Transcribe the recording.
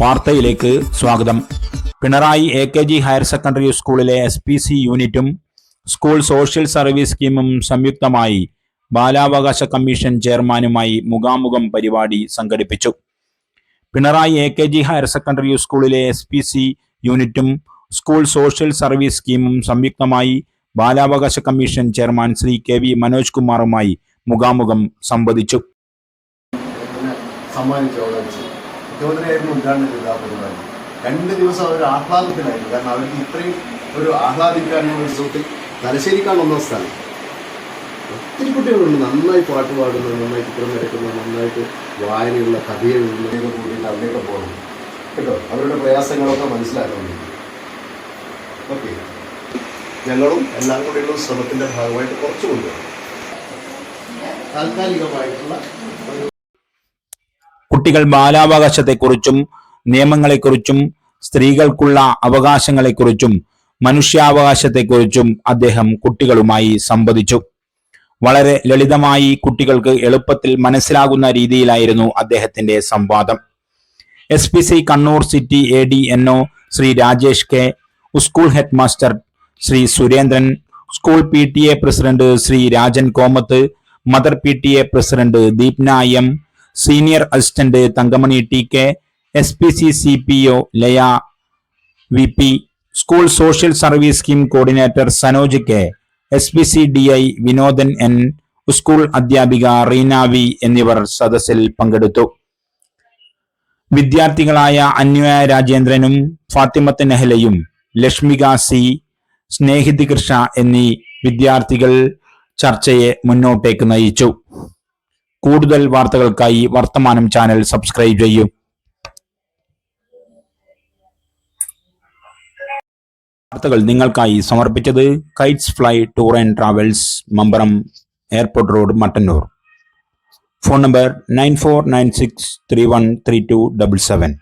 വാർത്തയിലേക്ക് സ്വാഗതം. Pinarayi A K G higher secondary സ്കൂളിലെ എസ് പി സി യൂണിറ്റും സ്കൂൾ സോഷ്യൽ സർവീസ് സ്കീമും സംയുക്തമായി ബാലാവകാശ കമ്മീഷൻ ചെയർമാനുമായി മുഖാമുഖം പരിപാടി സംഘടിപ്പിച്ചു. Pinarayi A K G higher secondary സ്കൂളിലെ എസ് പി സി യൂണിറ്റും സ്കൂൾ സോഷ്യൽ സർവീസ് സ്കീമും സംയുക്തമായി ബാലാവകാശ commission chairman Shri K V Manoj കുമാറുമായി മുഖാമുഖം സംവദിച്ചു. സമ്മാനിച്ചു മുഖ്യമന്ത്രിയായിരുന്നു ഉദ്ഘാടനം ചെയ്ത പരിപാടി. രണ്ട് ദിവസം അവർ ആഹ്ലാദത്തിലായിരുന്നു. കാരണം അവർക്ക് ഇത്രയും ഒരു ആഹ്ലാദിക്കാനുള്ള റിസോർട്ടിൽ തലശ്ശേരിക്കാണ് ഒന്നാം സ്ഥാനം. ഒത്തിരി കുട്ടികളുണ്ട്. നന്നായി പാട്ട് പാടുന്നത് നന്നായി ചിത്രം വരയ്ക്കുന്നത് നന്നായിട്ട് വായനയുള്ള കഥയെ എഴുതുന്നതൊക്കെ കൂടിയിട്ട് അവിടെയൊക്കെ പോകണം. കേട്ടോ? അവരുടെ പ്രയാസങ്ങളൊക്കെ മനസ്സിലാക്കണം. ഓക്കെ. ഞങ്ങളും എല്ലാം കൂടിയുള്ള ശ്രമത്തിന്റെ ഭാഗമായിട്ട് കുറച്ച് കൊണ്ടുവരും താൽക്കാലികമായിട്ടുള്ള കുട്ടികൾ ബാലാവകാശത്തെക്കുറിച്ചും നിയമങ്ങളെക്കുറിച്ചും സ്ത്രീകൾക്കുള്ള അവകാശങ്ങളെക്കുറിച്ചും മനുഷ്യാവകാശത്തെക്കുറിച്ചും അദ്ദേഹം കുട്ടികളുമായി സംവദിച്ചു. വളരെ ലളിതമായി കുട്ടികൾക്ക് എളുപ്പത്തിൽ മനസ്സിലാകുന്ന രീതിയിലായിരുന്നു അദ്ദേഹത്തിന്റെ സംവാദം. S P C Kannur city A D N O Shri Rajesh K school head master Shri Surendran school P T A president Shri Rajan Komath mother P T A president Deepna M senior assistant Thankamani T K S P C C P O Laya V P school social service scheme coordinator Sanoj K S P C D I Vinodan N school അധ്യാപിക Reena V എന്നിവർ സദസ്സിൽ പങ്കെടുത്തു. വിദ്യാർത്ഥികളായ അന്വയ രാജേന്ദ്രനും ഫാത്തിമത്ത് നെഹ്ലയും Lakshmika C Snehithi Krishna എന്നീ വിദ്യാർത്ഥികൾ ചർച്ചയെ മുന്നോട്ടേക്ക് നയിച്ചു. കൂടുതൽ വാർത്തകൾക്കായി വർത്തമാനം ചാനൽ സബ്സ്ക്രൈബ് ചെയ്യൂ. വാർത്തകൾ നിങ്ങൾക്കായി സമർപ്പിച്ചത് kites fly tour and travels Mambaram airport road Mattannur. Phone number nine four nine six three one three two double seven.